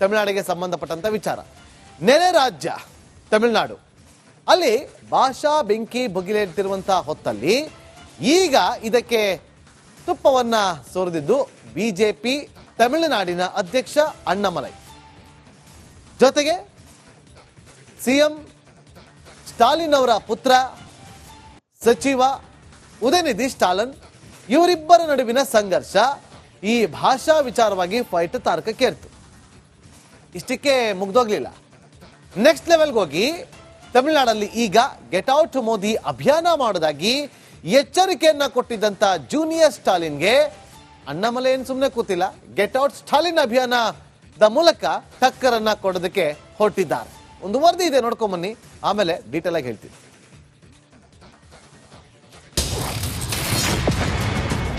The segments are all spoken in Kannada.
ತಮಿಳುನಾಡಿಗೆ ಸಂಬಂಧಪಟ್ಟಂತ ವಿಚಾರ. ನೆರೆ ರಾಜ್ಯ, ತಮಿಳುನಾಡು. ಅಲ್ಲಿ ಭಾಷಾ ಬೆಂಕಿ ಬುಗಿಲೇಳ್ತಿರುವಂತಹ ಹೊತ್ತಲ್ಲಿ ಈಗ ಇದಕ್ಕೆ ತುಪ್ಪವನ್ನ ಸೋರಿದಿದ್ದು ಬಿಜೆಪಿ ತಮಿಳುನಾಡಿನ ಅಧ್ಯಕ್ಷ ಅಣ್ಣಾಮಲೈ. ಜೊತೆಗೆ ಸಿಎಂ ಸ್ಟಾಲಿನ್ ಅವರ ಪುತ್ರ ಸಚಿವ ಉದಯನಿಧಿ ಸ್ಟಾಲಿನ್, ಇವರಿಬ್ಬರ ನಡುವಿನ ಸಂಘರ್ಷ ಈ ಭಾಷಾ ವಿಚಾರವಾಗಿ ಫೈಟ್ ತಾರಕಕ್ಕೇರ್ತು. ಇಷ್ಟಕ್ಕೆ ಮುಗ್ದೋಗ್ಲಿಲ್ಲ. ನೆಕ್ಸ್ಟ್ ಲೆವೆಲ್ಗೆ ಹೋಗಿ ತಮಿಳುನಾಡಲ್ಲಿ ಈಗ ಗೆಟ್ ಔಟ್ ಮೋದಿ ಅಭಿಯಾನ ಮಾಡೋದಾಗಿ ಎಚ್ಚರಿಕೆಯನ್ನ ಕೊಟ್ಟಿದ್ದಂತ ಜೂನಿಯರ್ ಸ್ಟಾಲಿನ್ಗೆ ಅಣ್ಣಮಲೆ ಏನು ಸುಮ್ಮನೆ ಕೂತಿಲ್ಲ. ಗೆಟ್ ಔಟ್ ಸ್ಟಾಲಿನ್ ಅಭಿಯಾನದ ಮೂಲಕ ಟಕ್ಕರನ್ನ ಕೊಡೋದಕ್ಕೆ ಹೊರಟಿದ್ದಾರೆ. ಒಂದು ವರದಿ ಇದೆ ನೋಡ್ಕೊಂಬನ್ನಿ ಆಮೇಲೆ ಡೀಟೇಲ್ ಆಗಿ ಹೇಳ್ತೀನಿ.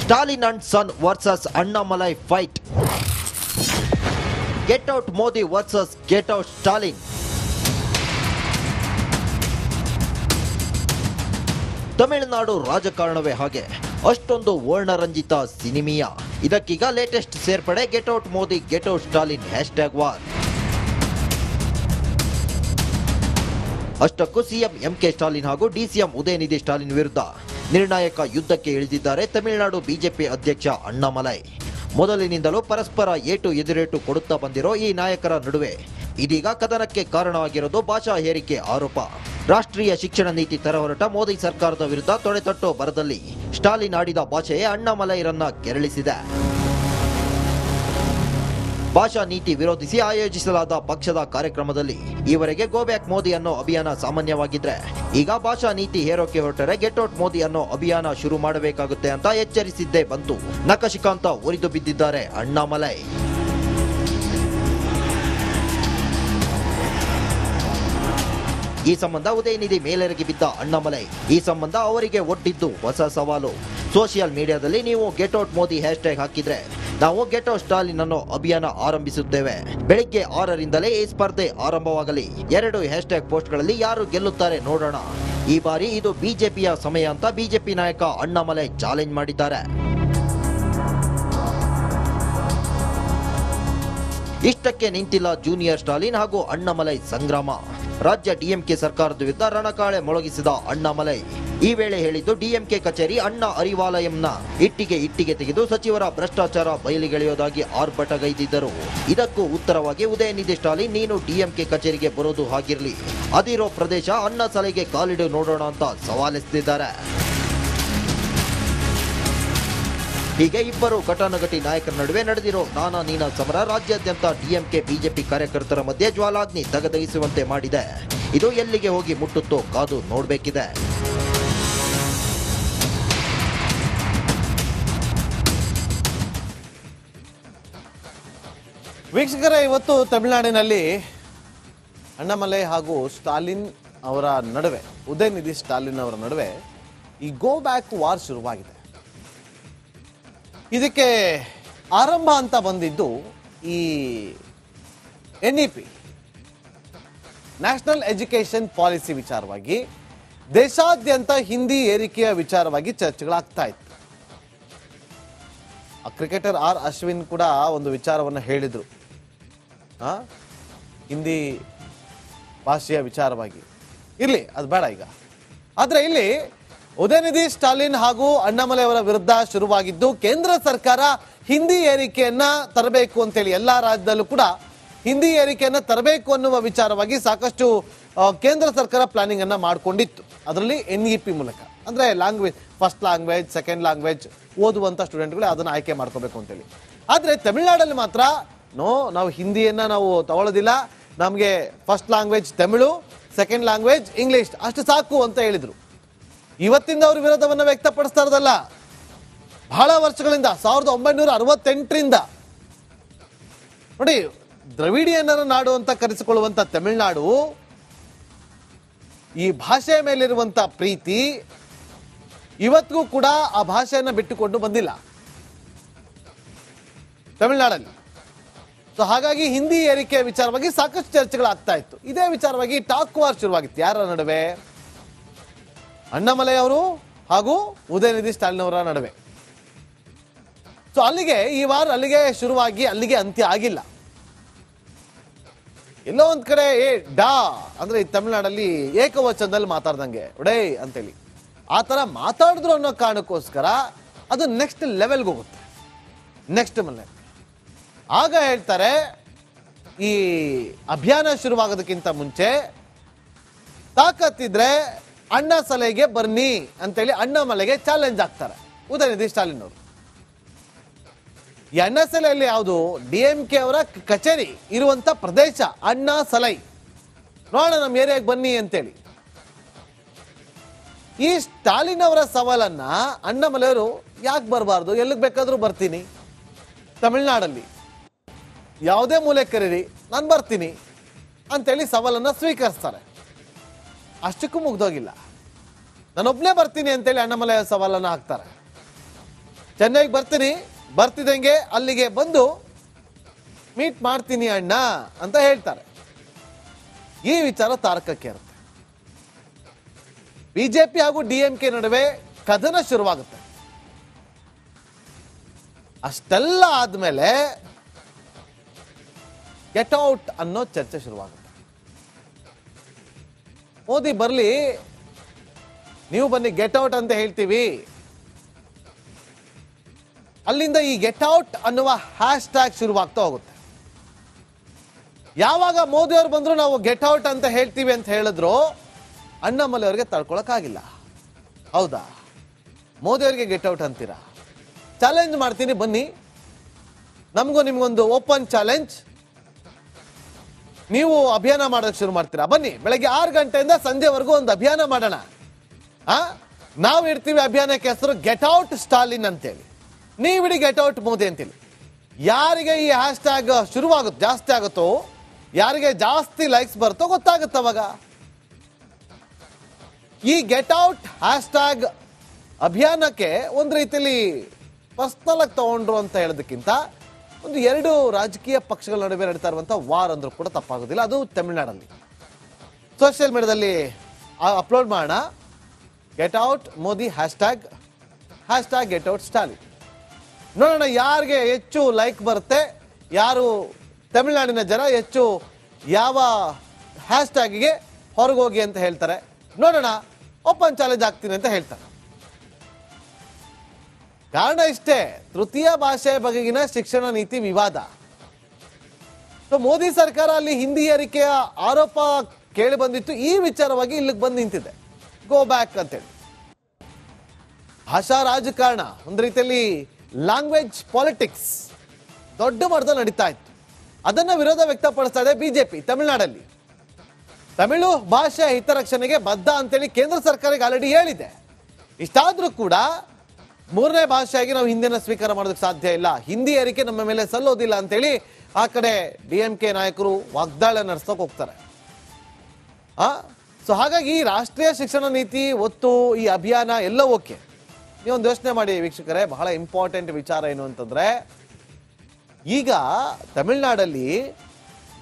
Stalin and son versus Annamalai fight get out Modi versus get out Stalin Tamil Nadu ರಾಜಕಾರಣವೇ ಹಾಗೆ. ಅಷ್ಟೊಂದು ವರ್ಣರಂಜಿತ ಸಿನಿಮೀಯ. ಇದಕ್ಕೀಗ ಲೇಟೆಸ್ಟ್ ಸೇರ್ಪಡೆ get out Modi get out Stalin hash tag war ಅಷ್ಟಕ್ಕೂ ಸಿಎಂ ಎಂಕೆ ಸ್ಟಾಲಿನ್ ಹಾಗೂ ಡಿಸಿಎಂ ಉದಯನಿಧಿ ಸ್ಟಾಲಿನ್ ವಿರುದ್ಧ ನಿರ್ಣಾಯಕ ಯುದ್ಧಕ್ಕೆ ಇಳಿದಿದ್ದಾರೆ ತಮಿಳುನಾಡು ಬಿಜೆಪಿ ಅಧ್ಯಕ್ಷ ಅಣ್ಣಾಮಲೈ. ಮೊದಲಿನಿಂದಲೂ ಪರಸ್ಪರ ಏಟು ಎದುರೇಟು ಕೊಡುತ್ತಾ ಬಂದಿರೋ ಈ ನಾಯಕರ ನಡುವೆ ಇದೀಗ ಕದನಕ್ಕೆ ಕಾರಣ ಆಗಿರೋದು ಭಾಷಾ ಹೇರಿಕೆ ಆರೋಪ. ರಾಷ್ಟ್ರೀಯ ಶಿಕ್ಷಣ ನೀತಿ ತರಹೊರಟ ಮೋದಿ ಸರ್ಕಾರದ ವಿರುದ್ಧ ತೊಡೆತಟ್ಟೋ ಬರದಲ್ಲಿ ಸ್ಟಾಲಿನ್ ಆಡಿದ ಭಾಷೆಯೇ ಅಣ್ಣಾಮಲೈರನ್ನ ಕೆರಳಿಸಿದೆ. ಭಾಷಾ ನೀತಿ ವಿರೋಧಿಸಿ ಆಯೋಜಿಸಲಾದ ಪಕ್ಷದ ಕಾರ್ಯಕ್ರಮದಲ್ಲಿ ಈವರೆಗೆ ಗೋ ಬ್ಯಾಕ್ ಮೋದಿ ಅನ್ನೋ ಅಭಿಯಾನ ಸಾಮಾನ್ಯವಾಗಿದ್ರೆ, ಈಗ ಭಾಷಾ ನೀತಿ ಹೇರೋಕೆ ಹೊರಟರೆ ಗೆಟ್ ಔಟ್ ಮೋದಿ ಅನ್ನೋ ಅಭಿಯಾನ ಶುರು ಮಾಡಬೇಕಾಗುತ್ತೆ ಅಂತ ಎಚ್ಚರಿಸಿದ್ದೇ ಬಂತು. ನಕಶಿಕಾಂತ ಉರಿದು ಬಿದ್ದಿದ್ದಾರೆ ಅಣ್ಣಾಮಲೈ. ಈ ಸಂಬಂಧ ಉದಯನಿಧಿ ಮೇಲೆರಗಿ ಬಿದ್ದ ಅಣ್ಣಾಮಲೈ. ಈ ಸಂಬಂಧ ಅವರಿಗೆ ಒಡ್ಡಿದ್ದು ಹೊಸ ಸವಾಲು. ಸೋಷಿಯಲ್ ಮೀಡಿಯಾದಲ್ಲಿ ನೀವು ಗೆಟ್ ಔಟ್ ಮೋದಿ ಹ್ಯಾಶ್ಟ್ಯಾಗ್ ಹಾಕಿದ್ರೆ ನಾವು ಗೆಟೋ ಸ್ಟಾಲಿನ್ ಅನ್ನು ಅಭಿಯಾನ ಆರಂಭಿಸುತ್ತೇವೆ. ಬೆಳಿಗ್ಗೆ ಆರರಿಂದಲೇ ಈ ಸ್ಪರ್ಧೆ ಆರಂಭವಾಗಲಿ. ಎರಡು ಹ್ಯಾಶ್ ಟ್ಯಾಗ್ ಪೋಸ್ಟ್ಗಳಲ್ಲಿ ಯಾರು ಗೆಲ್ಲುತ್ತಾರೆ ನೋಡೋಣ. ಈ ಬಾರಿ ಇದು ಬಿಜೆಪಿಯ ಸಮಯ ಅಂತ ಬಿಜೆಪಿ ನಾಯಕ ಅಣ್ಣಾಮಲೆ ಚಾಲೆಂಜ್ ಮಾಡಿದ್ದಾರೆ. ಇಷ್ಟಕ್ಕೆ ನಿಂತಿಲ್ಲ ಜೂನಿಯರ್ ಸ್ಟಾಲಿನ್ ಹಾಗೂ ಅಣ್ಣಾಮಲೈ ಸಂಗ್ರಾಮ. ರಾಜ್ಯ ಡಿಎಂಕೆ ಸರ್ಕಾರದ ವಿರುದ್ಧ ರಣಕಾಳೆ ಮೊಳಗಿಸಿದ ಅಣ್ಣಾಮಲೈ. ಈ ವೇಳೆ ಹೇಳಿದ್ದು, ಡಿಎಂಕೆ ಕಚೇರಿ ಅಣ್ಣಾ ಅರಿವಾಲಯಂನ ಇಟ್ಟಿಗೆ ಇಟ್ಟಿಗೆ ತೆಗೆದು ಸಚಿವರ ಭ್ರಷ್ಟಾಚಾರ ಬಯಲಿಗೆಳೆಯೋದಾಗಿ ಆರ್ಭಟಗೈದಿದ್ದರು. ಇದಕ್ಕೂ ಉತ್ತರವಾಗಿ ಉದಯನಿಧಿ ಸ್ಟಾಲಿನ್, ನೀನು ಡಿಎಂಕೆ ಕಚೇರಿಗೆ ಬರೋದು ಹಾಗಿರಲಿ. ಅದಿರೋ ಪ್ರದೇಶ ಅಣ್ಣ ಸಲಹೆಗೆ ಕಾಲಿಡು ನೋಡೋಣ ಅಂತ ಸವಾಲೆಸೆದಿದ್ದಾರೆ. ಹೀಗೆ ಇಬ್ಬರು ಘಟಾನುಘಟಿ ನಾಯಕರ ನಡುವೆ ನಡೆದಿರೋ ನಾನಾ ನೀನಾ ಸಮರ ರಾಜ್ಯಾದ್ಯಂತ ಡಿಎಂಕೆ ಬಿಜೆಪಿ ಕಾರ್ಯಕರ್ತರ ಮಧ್ಯೆ ಜ್ವಾಲಾಗ್ನಿ ತಗದಗಿಸುವಂತೆ ಮಾಡಿದೆ. ಇದು ಎಲ್ಲಿಗೆ ಹೋಗಿ ಮುಟ್ಟುತ್ತೋ ಕಾದು ನೋಡಬೇಕಿದೆ. ವೀಕ್ಷಕರೇ, ಇವತ್ತು ತಮಿಳುನಾಡಿನಲ್ಲಿ ಅಣ್ಣಾಮಲೈ ಹಾಗೂ ಸ್ಟಾಲಿನ್ ಅವರ ನಡುವೆ, ಉದಯನಿಧಿ ಸ್ಟಾಲಿನ್ ಅವರ ನಡುವೆ ಈ ಗೋ ಬ್ಯಾಕ್ ವಾರ್ ಶುರುವಾಗಿದೆ. ಇದಕ್ಕೆ ಆರಂಭ ಅಂತ ಬಂದಿದ್ದು ಈ N E P national education policy ವಿಚಾರವಾಗಿ ದೇಶಾದ್ಯಂತ ಹಿಂದಿ ಏರಿಕೆಯ ವಿಚಾರವಾಗಿ ಚರ್ಚೆಗಳಾಗ್ತಾ ಇತ್ತು. ಆ ಕ್ರಿಕೆಟರ್ ಆರ್ ಅಶ್ವಿನ್ ಕೂಡ ಒಂದು ವಿಚಾರವನ್ನು ಹೇಳಿದರು? ಹಿಂದಿ ಭಾಷೆಯ ವಿಚಾರವಾಗಿ. ಇರಲಿ, ಅದು ಬೇಡ ಈಗ. ಆದರೆ ಇಲ್ಲಿ ಉದಯನಿಧಿ ಸ್ಟಾಲಿನ್ ಹಾಗೂ ಅಣ್ಣಾಮಲೆ ಅವರ ವಿರುದ್ಧ ಶುರುವಾಗಿದ್ದು, ಕೇಂದ್ರ ಸರ್ಕಾರ ಹಿಂದಿ ಏರಿಕೆಯನ್ನ ತರಬೇಕು ಅಂತೇಳಿ ಎಲ್ಲಾ ರಾಜ್ಯದಲ್ಲೂ ಕೂಡ ಹಿಂದಿ ಏರಿಕೆಯನ್ನ ತರಬೇಕು ಅನ್ನುವ ವಿಚಾರವಾಗಿ ಸಾಕಷ್ಟು ಕೇಂದ್ರ ಸರ್ಕಾರ ಪ್ಲಾನಿಂಗ್ ಅನ್ನ ಮಾಡಿಕೊಂಡಿತ್ತು. ಅದರಲ್ಲಿ ಎನ್ ಇ ಪಿ ಮೂಲಕ. ಅಂದ್ರೆ language first language second language ಓದುವಂತ ಸ್ಟೂಡೆಂಟ್ಗಳು ಅದನ್ನ ಆಯ್ಕೆ ಮಾಡ್ಕೋಬೇಕು ಅಂತೇಳಿ. ಆದ್ರೆ ತಮಿಳುನಾಡಲ್ಲಿ ಮಾತ್ರ, ನೋ, ನಾವು ಹಿಂದಿಯನ್ನ ನಾವು ತಗೊಳ್ಳೋದಿಲ್ಲ ನಮಗೆ first language Tamil second language English ಅಷ್ಟು ಸಾಕು ಅಂತ ಹೇಳಿದ್ರು. ಇವತ್ತಿಂದ ಅವ್ರ ವಿರೋಧವನ್ನು ವ್ಯಕ್ತಪಡಿಸ್ತಾ ಇರೋದಲ್ಲ ಬಹಳ ವರ್ಷಗಳಿಂದ, ಸಾವಿರದ ಒಂಬೈನೂರ ಅರವತ್ತೆಂಟರಿಂದ. ನೋಡಿ, ದ್ರವಿಡಿಯನ್ನರ ನಾಡು ಅಂತ ಕರೆಸಿಕೊಳ್ಳುವಂತ ತಮಿಳುನಾಡು, ಈ ಭಾಷೆಯ ಮೇಲಿರುವಂಥ ಪ್ರೀತಿ, ಇವತ್ತಿಗೂ ಕೂಡ ಆ ಭಾಷೆಯನ್ನು ಬಿಟ್ಟುಕೊಂಡು ಬಂದಿಲ್ಲ. ತಮಿಳುನಾಡಲ್ಲಿ. ಸೊ ಹಾಗಾಗಿ ಹಿಂದಿ ಏರಿಕೆಯ ವಿಚಾರವಾಗಿ ಸಾಕಷ್ಟು ಚರ್ಚೆಗಳಾಗ್ತಾ ಇತ್ತು. ಇದೇ ವಿಚಾರವಾಗಿ ಟಾಕ್ ವಾರ್ ಶುರುವಾಗಿತ್ತು. ಯಾರ ನಡುವೆ? ಅಣ್ಣಾಮಲೈ ಅವರು ಹಾಗೂ ಉದಯನಿಧಿ ಸ್ಟಾಲಿನ್ ಅವರ ನಡುವೆ. ಸೊ ಅಲ್ಲಿಗೆ ಈ ವಾರ ಅಲ್ಲಿಗೆ ಶುರುವಾಗಿ ಅಲ್ಲಿಗೆ ಅಂತ್ಯ ಆಗಿಲ್ಲ. ಎಲ್ಲೋ ಒಂದ್ ಕಡೆ ಏ, ಡಾ ಅಂದ್ರೆ ಈ ತಮಿಳ್ನಾಡಲ್ಲಿ ಏಕವಚನದಲ್ಲಿ ಮಾತಾಡ್ದಂಗೆ. ಒಡೇ ಅಂತೇಳಿ. ಆ ಥರ ಮಾತಾಡಿದ್ರು ಅನ್ನೋ ಕಾರಣಕ್ಕೋಸ್ಕರ ಅದು ನೆಕ್ಸ್ಟ್ ಲೆವೆಲ್ಗೆ ಹೋಗುತ್ತೆ. ನೆಕ್ಸ್ಟ್ ಮನೆ ಆಗ ಹೇಳ್ತಾರೆ, ಈ ಅಭಿಯಾನ ಶುರುವಾಗೋದಕ್ಕಿಂತ ಮುಂಚೆ ತಾಕತ್ತಿದ್ರೆ ಅಣ್ಣ ಸಲಹೆಗೆ ಬನ್ನಿ ಅಂತೇಳಿ ಅಣ್ಣ ಮಲೆಗೆ ಚಾಲೆಂಜ್ ಆಗ್ತಾರೆ ಉದಯನಿಧಿ ಸ್ಟಾಲಿನ್ ಅವರು. ಈ ಅಣ್ಣ ಸಲಹೆಯಲ್ಲಿ ಯಾವುದು? ಡಿ ಎಂ ಕೆ ಅವರ ಕಚೇರಿ ಇರುವಂತ ಪ್ರದೇಶ, ಅಣ್ಣ ಸಲೈ ನೋಡೋಣ ನಮ್ಮ ಏರಿಯಾಗೆ ಬನ್ನಿ ಅಂತೇಳಿ. ಈ ಸ್ಟಾಲಿನ್ ಅವರ ಸವಾಲನ್ನ ಅಣ್ಣಮಲೆಯವರು ಯಾಕೆ ಬರಬಾರ್ದು? ಎಲ್ಲಿಗೆ ಬೇಕಾದರೂ ಬರ್ತೀನಿ. ತಮಿಳ್ನಾಡಲ್ಲಿ. ಯಾವುದೇ ಮೂಲೆ ಕರೀರಿ ನಾನು ಬರ್ತೀನಿ ಅಂತೇಳಿ ಸವಾಲನ್ನ ಸ್ವೀಕರಿಸ್ತಾರೆ. ಅಷ್ಟಕ್ಕೂ ಮುಗ್ದೋಗಿಲ್ಲ. ನಾನೊಬ್ಬನೇ ಬರ್ತೀನಿ ಅಂತೇಳಿ ಅಣ್ಣಮಲೆ ಸವಾಲನ್ನ ಹಾಕ್ತಾರೆ. ಚೆನ್ನೈಗೆ ಬರ್ತೀನಿ, ಬರ್ತಿದ್ದಂಗೆ ಅಲ್ಲಿಗೆ ಬಂದು ಮೀಟ್ ಮಾಡ್ತೀನಿ ಅಣ್ಣ ಅಂತ ಹೇಳ್ತಾರೆ. ಈ ವಿಚಾರ ತಾರಕಕ್ಕೆ ಇರುತ್ತೆ. ಬಿಜೆಪಿ ಹಾಗೂ ಡಿಎಂಕೆ ನಡುವೆ ಕದನ ಶುರುವಾಗುತ್ತೆ. ಅಷ್ಟೆಲ್ಲ ಆದ್ಮೇಲೆ ಗೆಟ್ ಔಟ್ ಅನ್ನೋ ಚರ್ಚೆ ಶುರುವಾಗುತ್ತೆ. ಮೋದಿ ಬರಲಿ, ನೀವು ಬನ್ನಿ ಗೆಟ್ ಔಟ್ ಅಂತ ಹೇಳ್ತೀವಿ. ಅಲ್ಲಿಂದ ಈ ಗೆಟ್ ಔಟ್ ಅನ್ನುವ ಹ್ಯಾಶ್ ಟ್ಯಾಗ್ ಶುರುವಾಗ್ತಾ ಹೋಗುತ್ತೆ. ಯಾವಾಗ ಮೋದಿ ಅವರು ಬಂದ್ರು ನಾವು ಗೆಟ್ ಔಟ್ ಅಂತ ಹೇಳ್ತೀವಿ ಅಂತ ಹೇಳಿದ್ರು, ಅಣ್ಣಾಮಲೆ ಅವರಿಗೆ ತಡ್ಕೊಳಕ್ಕಾಗಿಲ್ಲ ಹೌದಾ? ಮೋದಿ ಅವರಿಗೆ ಗೆಟ್ ಔಟ್ ಅಂತೀರಾ? ಚಾಲೆಂಜ್ ಮಾಡ್ತೀನಿ, ಬನ್ನಿ. ನಮಗೂ ನಿಮ್ಗೊಂದು ಓಪನ್ ಚಾಲೆಂಜ್ ನೀವು ಅಭಿಯಾನ ಮಾಡೋಕ್ಕೆ ಶುರು ಮಾಡ್ತೀರಾ? ಬನ್ನಿ, ಬೆಳಗ್ಗೆ ಆರು ಗಂಟೆಯಿಂದ ಸಂಜೆವರೆಗೂ ಒಂದು ಅಭಿಯಾನ ಮಾಡೋಣ. ಆ? ನಾವು ಇಡ್ತೀವಿ ಅಭಿಯಾನಕ್ಕೆ ಹೆಸರು ಗೆಟ್ ಔಟ್ ಸ್ಟಾಲಿನ್ ಅಂತೇಳಿ. ನೀವಿಡಿ ಗೆಟ್ ಔಟ್ ಮೋದಿ ಅಂತೇಳಿ. ಯಾರಿಗೆ ಈ ಹ್ಯಾಶ್ ಟ್ಯಾಗ್ ಶುರುವಾಗುತ್ತೆ ಜಾಸ್ತಿ ಆಗುತ್ತೋ, ಯಾರಿಗೆ ಜಾಸ್ತಿ ಲೈಕ್ಸ್ ಬರುತ್ತೋ ಗೊತ್ತಾಗುತ್ತೆ ಅವಾಗ. ಈ ಗೆಟ್ ಔಟ್ ಹ್ಯಾಶ್ ಟ್ಯಾಗ್ ಅಭಿಯಾನಕ್ಕೆ ಒಂದು ರೀತಿಯಲ್ಲಿ ಪರ್ಸ್ನಲ್ ಆಗಿ ತಗೊಂಡ್ರು ಅಂತ ಹೇಳೋದಕ್ಕಿಂತ ಒಂದು ಎರಡು ರಾಜಕೀಯ ಪಕ್ಷಗಳ ನಡುವೆ ನಡೀತಾ ಇರುವಂಥ ವಾರ್ ಅಂದ್ರೂ ಕೂಡ ತಪ್ಪಾಗೋದಿಲ್ಲ. ಅದು ತಮಿಳುನಾಡಲ್ಲಿ. ಸೋಷಿಯಲ್ ಮೀಡಿಯಾದಲ್ಲಿ ಅಪ್ಲೋಡ್ ಮಾಡೋಣ. Get out Modi hash tag hash get out Stalin ನೋಡೋಣ ಯಾರಿಗೆ ಹೆಚ್ಚು ಲೈಕ್ ಬರುತ್ತೆ, ಯಾರು ತಮಿಳುನಾಡಿನ ಜನ ಹೆಚ್ಚು ಯಾವ ಹ್ಯಾಶ್ ಟ್ಯಾಗಿಗೆ ಹೊರಗೋಗಿ ಅಂತ ಹೇಳ್ತಾರೆ. ನೋಡೋಣ ಓಪನ್ ಚಾಲೆಂಜ್ ಆಗ್ತೀನಿ ಅಂತ ಹೇಳ್ತಾರೆ. ಕಾರಣ ಇಷ್ಟೇ, ತೃತೀಯ ಭಾಷೆಯ ಬಗೆಗಿನ ಶಿಕ್ಷಣ ನೀತಿ ವಿವಾದ. ಸೊ ಮೋದಿ ಸರ್ಕಾರ ಅಲ್ಲಿ ಹಿಂದಿ ಏರಿಕೆಯ ಆರೋಪ ಕೇಳಿ ಬಂದಿತ್ತು, ಈ ವಿಚಾರವಾಗಿ ಇಲ್ಲಿಗೆ ಬಂದು ನಿಂತಿದೆ. ಗೋ ಬ್ಯಾಕ್ ಅಂತೇಳಿ. ಭಾಷಾ ರಾಜಕಾರಣ, ಒಂದು ರೀತಿಯಲ್ಲಿ ಲ್ಯಾಂಗ್ವೇಜ್ ಪಾಲಿಟಿಕ್ಸ್ ದೊಡ್ಡ ಮಟ್ಟದಲ್ಲಿ ನಡೀತಾ ಇತ್ತು. ಅದನ್ನ ವಿರೋಧ ವ್ಯಕ್ತಪಡಿಸ್ತಾ ಇದೆ ಬಿಜೆಪಿ, ತಮಿಳುನಾಡಲ್ಲಿ. ತಮಿಳು ಭಾಷೆಯ ಹಿತರಕ್ಷಣೆಗೆ ಬದ್ಧ ಅಂತೇಳಿ ಕೇಂದ್ರ ಸರ್ಕಾರಕ್ಕೆ ಆಲ್ರೆಡಿ ಹೇಳಿದೆ. ಇಷ್ಟಾದ್ರೂ ಕೂಡ ಮೂರನೇ ಭಾಷೆಯಾಗಿ ನಾವು ಹಿಂದಿನ ಸ್ವೀಕಾರ ಮಾಡೋದಕ್ಕೆ ಸಾಧ್ಯ ಇಲ್ಲ. ಹಿಂದಿ ಏರಿಕೆ ನಮ್ಮ ಮೇಲೆ ಸಲ್ಲೋದಿಲ್ಲ ಅಂತೇಳಿ ಆ ಕಡೆ ಡಿ ಎಂ ಕೆ ನಾಯಕರು ವಾಗ್ದಾಳ ನಡೆಸೋಕೆ ಹೋಗ್ತಾರೆ. ಆ? ಸೊ ಹಾಗಾಗಿ ರಾಷ್ಟ್ರೀಯ ಶಿಕ್ಷಣ ನೀತಿ, ಒತ್ತು, ಈ ಅಭಿಯಾನ ಎಲ್ಲ ಓಕೆ. ನೀವೊಂದು ಯೋಚನೆ ಮಾಡಿ ವೀಕ್ಷಕರೇ, ಬಹಳ ಇಂಪಾರ್ಟೆಂಟ್ ವಿಚಾರ ಏನು ಅಂತಂದ್ರೆ, ಈಗ ತಮಿಳ್ನಾಡಲ್ಲಿ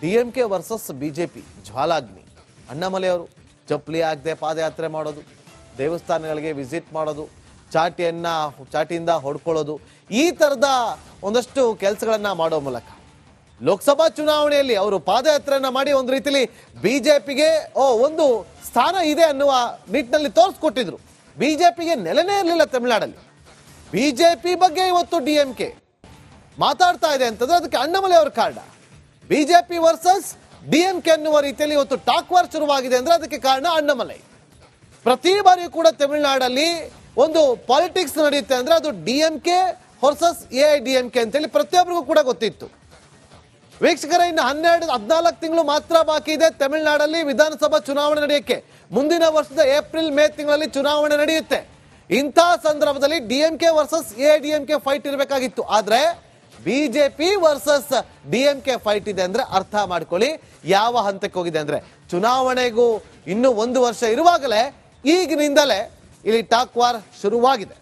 D M K versus B J P, ಜ್ವಾಲಾಗ್ನಿ. ಅಣ್ಣಾಮಲೆಯವರು ಚಪ್ಪಲಿ ಆಗದೆ ಪಾದಯಾತ್ರೆ ಮಾಡೋದು, ದೇವಸ್ಥಾನಗಳಿಗೆ ವಿಸಿಟ್ ಮಾಡೋದು ಚಾಟಿಯನ್ನ, ಚಾಟಿಯಿಂದ ಹೊಡ್ಕೊಳ್ಳೋದು, ಈ ಥರದ ಒಂದಷ್ಟು ಕೆಲಸಗಳನ್ನ ಮಾಡೋ ಮೂಲಕ. ಲೋಕಸಭಾ ಚುನಾವಣೆಯಲ್ಲಿ ಅವರು ಪಾದಯಾತ್ರೆಯನ್ನ ಮಾಡಿ ಒಂದು ರೀತಿಲಿ ಬಿಜೆಪಿಗೆ, ಓ, ಒಂದು ಸ್ಥಾನ ಇದೆ ಅನ್ನುವ ನಿಟ್ಟಿನಲ್ಲಿ ತೋರಿಸ್ಕೊಟ್ಟಿದ್ರು. ಬಿಜೆಪಿಗೆ ನೆಲೆನೇ ಇರಲಿಲ್ಲ ತಮಿಳುನಾಡಲ್ಲಿ. ಬಿಜೆಪಿ ಬಗ್ಗೆ ಇವತ್ತು ಡಿ ಎಂ ಕೆ ಮಾತಾಡ್ತಾ ಇದೆ ಅಂತಂದ್ರೆ ಅದಕ್ಕೆ ಅಣ್ಣಮಲೆ ಅವ್ರ ಕಾರಣ. BJP versus D M K ಅನ್ನುವ ರೀತಿಯಲ್ಲಿ ಇವತ್ತು ಟಾಕ್ ವಾರ್ ಶುರುವಾಗಿದೆ ಅಂದ್ರೆ ಅದಕ್ಕೆ ಕಾರಣ ಅಣ್ಣಮಲೈ. ಪ್ರತಿ ಬಾರಿಯೂ ಕೂಡ ತಮಿಳುನಾಡಲ್ಲಿ ಒಂದು ಪಾಲಿಟಿಕ್ಸ್ ನಡೆಯುತ್ತೆ ಅಂದ್ರೆ ಅದು D M K versus A I D M K ಅಂತೇಳಿ ಪ್ರತಿಯೊಬ್ಬರಿಗೂ ಕೂಡ ಗೊತ್ತಿತ್ತು. ವೀಕ್ಷಕರ, ಇನ್ನು ಹನ್ನೆರಡು, ಹದಿನಾಲ್ಕು ತಿಂಗಳು ಮಾತ್ರ ಬಾಕಿ ಇದೆ ತಮಿಳುನಾಡಲ್ಲಿ ವಿಧಾನಸಭಾ ಚುನಾವಣೆ ನಡೆಯಕ್ಕೆ. ಮುಂದಿನ ವರ್ಷದ ಏಪ್ರಿಲ್, ಮೇ ತಿಂಗಳಲ್ಲಿ ಚುನಾವಣೆ ನಡೆಯುತ್ತೆ. ಇಂಥ ಸಂದರ್ಭದಲ್ಲಿ D M K versus A D M K fight ಇರಬೇಕಾಗಿತ್ತು. ಆದ್ರೆ BJP versus D M K fight ಇದೆ ಅಂದ್ರೆ ಅರ್ಥ ಮಾಡ್ಕೊಳ್ಳಿ, ಯಾವ ಹಂತಕ್ಕೆ ಹೋಗಿದೆ ಅಂದ್ರೆ. ಚುನಾವಣೆಗೂ ಇನ್ನು ಒಂದು ವರ್ಷ ಇರುವಾಗಲೇ ಈಗಿನಿಂದಲೇ ಇಲ್ಲಿ ಟಾಕ್ ವಾರ್ ಶುರುವಾಗಿದೆ.